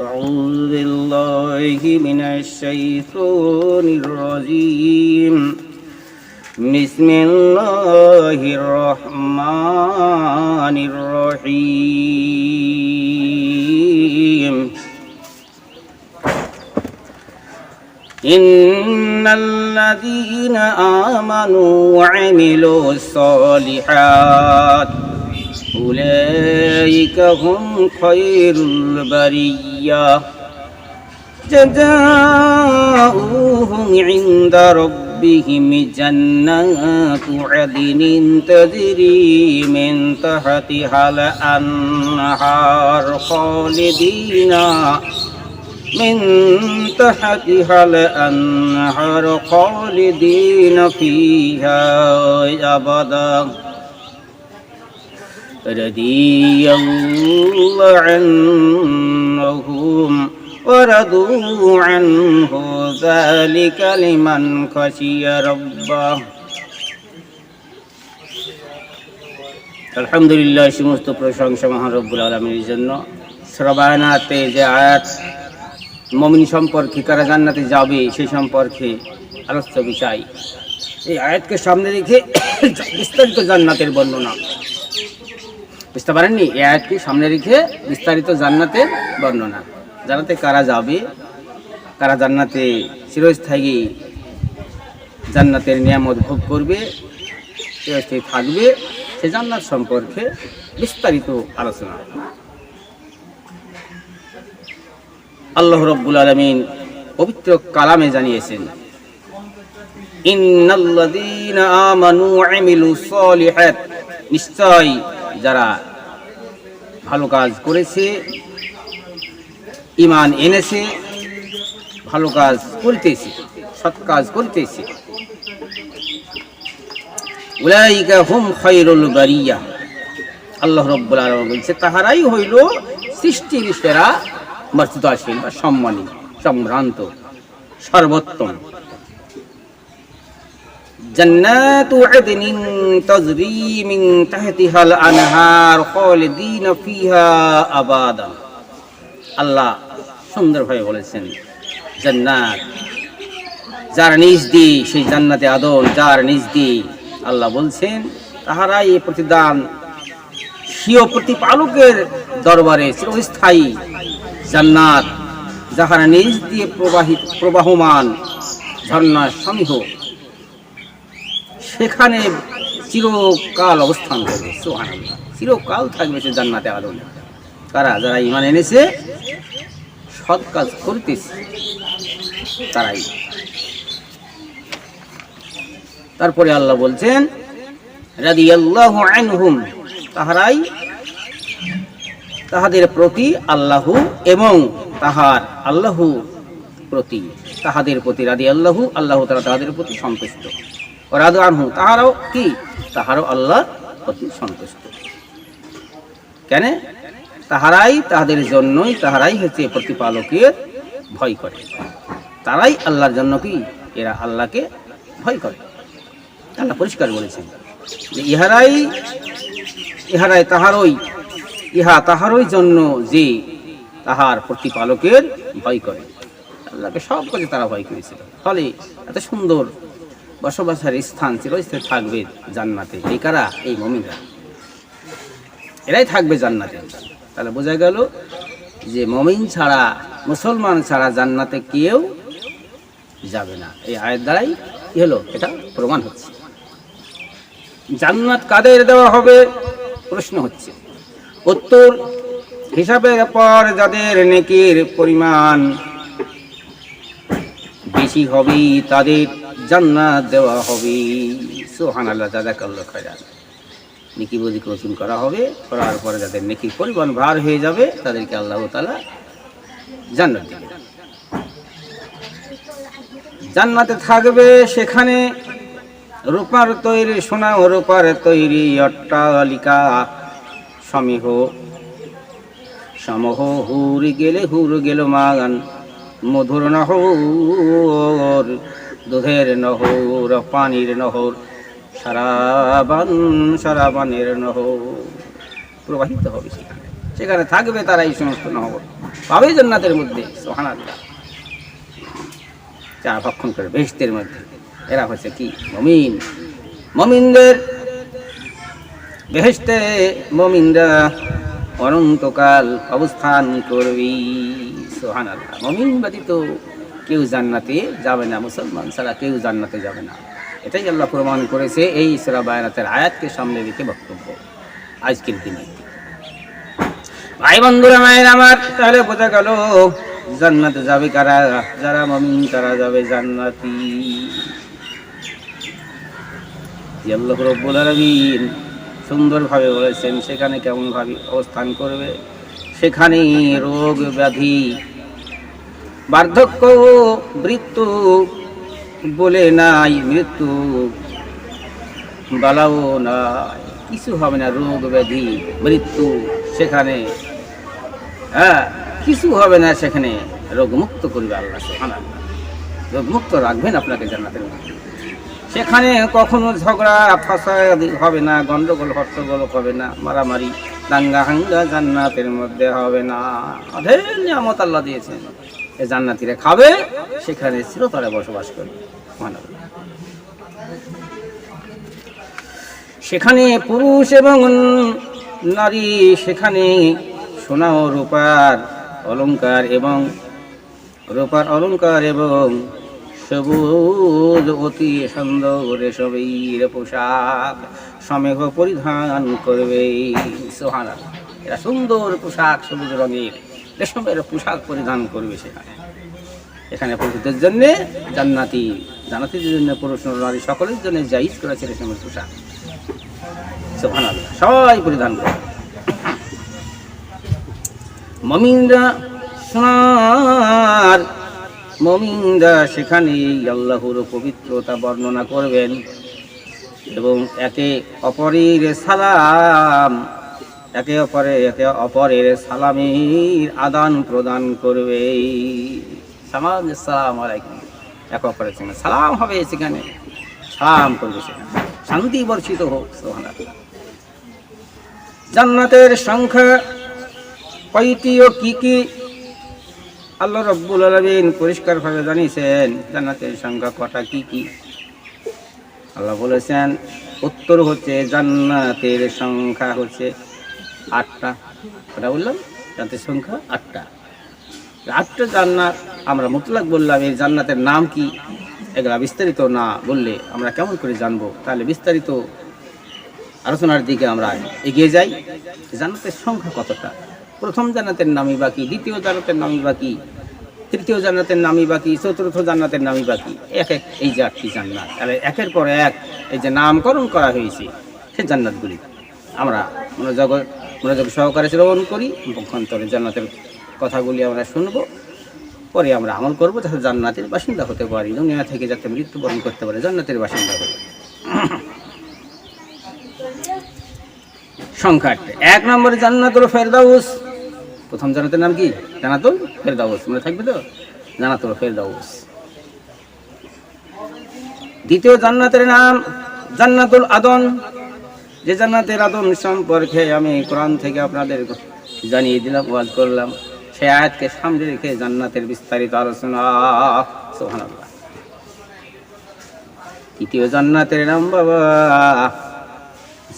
أعوذ بالله من الشيطان الرجيم. بسم الله الرحمن الرحيم. إن الذين آمنوا وعملوا الصالحات أولئك هم خير البرية جزاؤهم عند ربهم جنات عدن تجري من تحتها الأنهار خالدين من تحتها الأنهار خالدين فيها أبدا رضي الله عنهم ورضوا عنه ذلك لمن خشي ربه আলহামদুলিল্লাহ সমস্ত প্রশংসা মহান রব্বুল আলমীর জন্য শ্রবায়নাতে যে আয়াত মমিন সম্পর্কে কারা জান্নাতে যাবে সেই সম্পর্কে আলোচ্য বিষয় এই আয়াতকে সামনে রেখে বিস্তারিত জান্নাতের বর্ণনা বুঝতে পারেননি? এই আয়াতকে সামনে রেখে বিস্তারিত জান্নাতের বর্ণনা। জান্নাতে কারা যাবে? কারা জান্নাতে চিরস্থায়ী জান্নাতের নিয়ামত ভোগ করবে, চিরস্থায়ী থাকবে, সে জান্নাত সম্পর্কে বিস্তারিত আলোচনা। আল্লাহ রব্বুল আলমিন পবিত্র কালামে জানিয়েছেন, ইন্নাল্লাযীনা আমানু ওয়া আমিলুস সালিহাত। নিশ্চয় যারা ভালো কাজ করেছে ইমান এনেছে, ভালো কাজ করিতেছে, সৎ কাজ করিতেছে। উলাইকা হুম খায়রুল বারিয়া। আল্লাহ রব্বুল আলামিন বলছে, তাহারাই হইল সৃষ্টির সেরা মর্যাদাশীল বা সম্মানী, সম্ভ্রান্ত, সর্বোত্তম। جنات عدن تجري من تحتها الأنهار خالدين فيها أبدا আল্লাহ সুন্দরভাবে বলেছেন জান্নাত যার নিজ দি সেই জান্নাতে আদর যার নিজ দি আল্লাহ বলছেন তাহারাই এই প্রতিদান স্বীয় প্রতিপালকের দরবারে চিরস্থায়ী জান্নাত যাহার নিজ দিয়ে প্রবাহিত প্রবাহমান ঝর্ণার সমীহ সেখানে চিরকাল অবস্থান করবে, সুবহানাল্লাহ। চিরকাল থাকবে সে জান্নাতে আদম। কারা যারা ইমান এনেছে, সৎ কাজ করতেছে, তারাই। তারপরে আল্লাহ বলছেন তাহারাই তাহাদের প্রতি আল্লাহ এবং তাহার আল্লাহ প্রতি। তাহাদের প্রতি রাদি আল্লাহ আল্লাহ তারা তাহাদের প্রতি সন্তুষ্ট। রাদু আনহু, তাহারাও কি? তাহারও আল্লাহর প্রতি সন্তুষ্ট। কেন? তাহারাই তাহাদের জন্যই, তাহারাই হচ্ছে প্রতিপালকের ভয় করে। তারাই আল্লাহর জন্য কি? এরা আল্লাহকে ভয় করে। আল্লাহ পরিষ্কার বলেছেন যে ইহারাই ইহারাই তাহারই, ইহা তাহারই জন্য যে তাহার প্রতিপালকের ভয় করে। আল্লাহকে সব কাজে তারা ভয় করেছিল। ফলে এত সুন্দর বসবাসের স্থান চিরস্থায়ী থাকবে জান্নাতে। এই কারা? এই মমিনরা। এরাই থাকবে জান্নাতে। তাহলে বোঝা গেল যে মমিন ছাড়া, মুসলমান ছাড়া জান্নাতে কেউ যাবে না। এই আয়ের দ্বারাই কি হলো? এটা প্রমাণ হচ্ছে। জান্নাত কাদের দেওয়া হবে? প্রশ্ন হচ্ছে। উত্তর হিসাবের পর যাদের নেকির পরিমাণ বেশি হবে তাদের জান্নাত দেওয়া হবে সোহান আল্লাহ দাদা কাল্লা খয়াল নেকি বুঝি কচুন করা হবে, করার পরে যাদের নেকির পরিমাণ ভার হয়ে যাবে, তাদেরকে আল্লাহ তালা জান্নাত দেবে জান্নাতে থাকবে সেখানে রূপার তৈরি সোনা ও রূপার তৈরি অট্টালিকা। সমীহ, সমহ হুর গেলে হুর গেল মাগান। মধুর নহর, দুধের নহর, পানির নহর, সারাবান, সারাবানের নহর। প্রবাহিত হবে সেখানে। সেখানে থাকবে তারা এই সমস্ত নহর। পাবে জান্নাতের মধ্যে সোহান চা ভক্ষণ করে বেহেশতের মধ্যে। এরা হচ্ছে কি? মমিন। মমিনদের বেহেশতে মমিনরা অনন্তকাল অবস্থান করবি। সোহান আল্লাহ মমিন ব্যতীত কেউ জান্নাতে যাবে না, মুসলমান ছাড়া কেউ জান্নাতে যাবে না। এটাই আল্লাহ প্রমাণ করেছে এই ইসরা আয়াতকে সামনে রেখে বক্তব্য। আজকের দিনে। ভাই বন্ধুরা, মায়ের আমার, তাহলে বোঝা গেল জান্নাতে যাবে কারা? যারা মমিন, তারা যাবে জান্নাতি। আল্লাহ রব্বুল আলামিন সুন্দরভাবে বলেছেন, সেখানে কেমন ভাবে অবস্থান করবে? সেখানে রোগ ব্যাধি বার্ধক্য মৃত্যু বলে নাই, মৃত্যু বালাও নাই। কিছু হবে না রোগ ব্যাধি, মৃত্যু সেখানে। হ্যাঁ কিছু হবে না সেখানে। রোগমুক্ত করবে আল্লাহ সুবহানাহু রোগমুক্ত রাখবেন আপনাকে জান্নাতের মধ্যে। সেখানে কখনো ঝগড়া, ফাসাদ হবে না, গন্ডগোল, হট্টগোল হবে না, মারামারি, দাঙ্গা হাঙ্গা জান্নাতের মধ্যে হবে না। অধের নিয়ামত আল্লাহ দিয়েছেন। জান্নাতিরা খাবে, সেখানে চিরতরে বসবাস করবে। সেখানে পুরুষ এবং নারী, সেখানে সোনা ও রূপার অলংকার এবং রূপার অলংকার এবং সবুজ, অতি সুন্দর রেশমের পোশাক সমেহ পরিধান করবে। সোহান এরা সুন্দর পোশাক, সবুজ রঙের। রেশমের পোশাক পরিধান করবে সেখানে এখানে পুরুষদের জন্য জান্নাতি, জান্নাতিদের জন্য পুরুষ নারী সকলের জন্য জাহিজ করেছে রেশমের পোশাক। সবাই পরিধান করে মমিনরা সোনার, মমিনরা সেখানে আল্লাহর পবিত্রতা বর্ণনা করবেন এবং একে অপরের সালাম একে অপরে, একে অপরের সালামের আদান প্রদান করবে। সালাম সালাম আলাইকুম। একে অপরের সঙ্গে সালাম হবে সেখানে। সালাম করবে সেখানে। শান্তি বর্ষিত হোক সোহানা জান্নাতের সংখ্যা কয়টি ও কি কি? আল্লাহ রব্বুল আলমিন পরিষ্কারভাবে জানিয়েছেন, জান্নাতের সংখ্যা কটা, কি কি? আল্লাহ বলেছেন, উত্তর হচ্ছে জান্নাতের সংখ্যা হচ্ছে আটটা। ওটা বললাম? জান্নাতের সংখ্যা আটটা। আটটা জান্নাত আমরা মুতলাক বললাম, এই জান্নাতের নাম কি? এগুলা বিস্তারিত না বললে আমরা কেমন করে জানব? তাহলে বিস্তারিত আলোচনার দিকে আমরা এগিয়ে যাই। জান্নাতের সংখ্যা কতটা? প্রথম জান্নাতের নামই বাকি দ্বিতীয় জান্নাতের নামই বাকি তৃতীয় জান্নাতের নামই বাকি চতুর্থ জান্নাতের নামই বাকি এক এক এই যে আটটি জান্নাত। তাহলে একের পর এক এই যে নামকরণ করা হয়েছে, সে জান্নাতগুলি। আমরা মনোযোগ মনোযোগ সহকারে শ্রবণ করি পক্ষান্তরে জান্নাতের কথাগুলি আমরা শুনব, পরে আমরা আমল করব যাতে জান্নাতের বাসিন্দা হতে পারি, দুনিয়া থেকে যাতে মৃত্যুবরণ করতে পারে জান্নাতের বাসিন্দা হতে সংখ্যা। এক নম্বরে জান্নাতুল ফেরদাউস। প্রথম জান্নাতের নাম কি? জান্নাতুল ফেরদাউস। মনে থাকবে তো? জান্নাতুল ফেরদাউস। দ্বিতীয় জান্নাতের নাম জান্নাতুল আদন। যে জান্নাতের আদন সম্পর্কে আমি কোরআন থেকে আপনাদের জানিয়ে দিলাম, ওয়াজ করলাম। সেই আয়াতকে সামনে রেখে জান্নাতের বিস্তারিত আলোচনা। তৃতীয় জান্নাতের নাম বাবা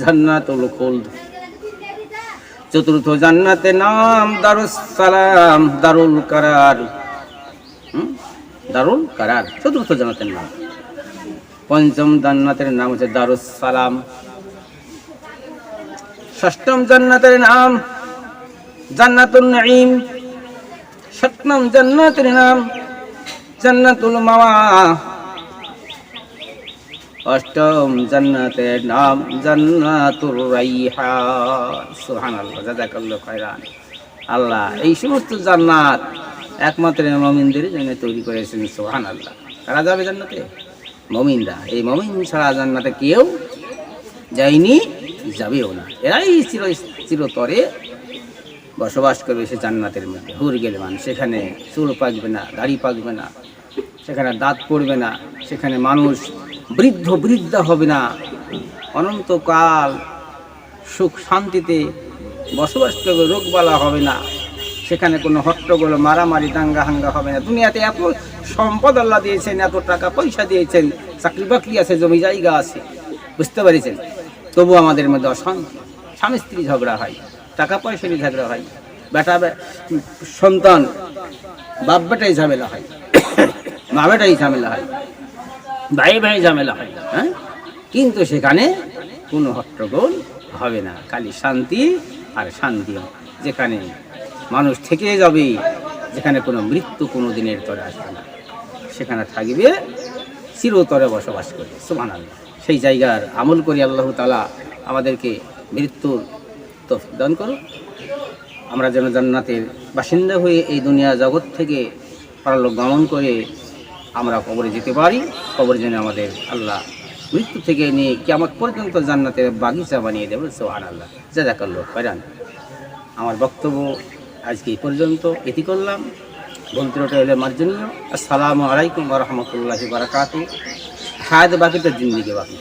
জান্নাতুল খুলদ। চতুর্থ জান্নাতের নাম দারুস সালাম দারুল কারার? দারুল কারার। চতুর্থ জান্নাতের নাম। পঞ্চম জান্নাতের নাম হচ্ছে দারুস সালাম ষষ্ঠম জান্নাতের নাম জান্নাতুল নাঈম। সপ্তম জান্নাতের নাম, জান্নাতুল মাওয়া। অষ্টম জান্নাতের নাম, জান্নাতুর রাইহান সুবহানাল্লাহ, জাযাকাল্লাহু খায়রান। আল্লাহ, এই সমস্ত জান্নাত একমাত্র মুমিনদের জন্য তৈরি করেছেন, সুবহানাল্লাহ। কারা যাবে জান্নাতে? মুমিনরা। এই মুমিন ছাড়া জান্নাতে কেউ যায়নি। যাবেও না। এরাই চির চিরতরে বসবাস করবে সে জান্নাতের মধ্যে। হুর গেলে মান সেখানে চুল পাকবে না, দাড়ি পাকবে না, সেখানে দাঁত পড়বে না, সেখানে মানুষ বৃদ্ধ বৃদ্ধা হবে না। অনন্তকাল সুখ শান্তিতে বসবাস করবে, রোগবালা হবে না। সেখানে কোনো হট্টগোল, মারামারি দাঙ্গা হাঙ্গা হবে না। দুনিয়াতে এত সম্পদ আল্লাহ দিয়েছেন, এত টাকা পয়সা দিয়েছেন চাকরি বাকরি আছে, জমি জায়গা আছে। বুঝতে পেরেছেন? তবু আমাদের মধ্যে অশান্তি স্বামী স্ত্রী ঝগড়া হয়, টাকা পয়সা নিয়ে ঝগড়া হয়, বেটা সন্তান, বাপ বেটাই ঝামেলা হয়, মা বেটাই ঝামেলা হয়, ভাই ভাই ঝামেলা হয় হ্যাঁ? কিন্তু সেখানে কোনো হট্টগোল হবে না, খালি শান্তি আর শান্তি। যেখানে মানুষ থেকে যাবে, যেখানে কোনো মৃত্যু কোনো দিনের তরে আসবে না। সেখানে থাকবে চিরতরে বসবাস করবে সুমান সেই জায়গার আমল করি আল্লাহ তালা আমাদেরকে মৃত্যুর তো দান করো আমরা যেন জান্নাতের বাসিন্দা হয়ে এই দুনিয়া জগৎ থেকে পরলোক গমন করে আমরা কবরে যেতে পারি। কবর যেন আমাদের আল্লাহ মৃত্যু থেকে নিয়ে কেমন পর্যন্ত জান্নাতের বাগিচা বানিয়ে দেবে। সোহান আল্লাহ করল পারান আমার বক্তব্য আজকে এই পর্যন্ত। এটি করলাম। বলতে ওটা হলে মার্জনীয়। আসসালামু আলাইকুম রহমতুল্লাহি বারাকাতু खाद तो बाकी तो ज़िंदगी बाकी।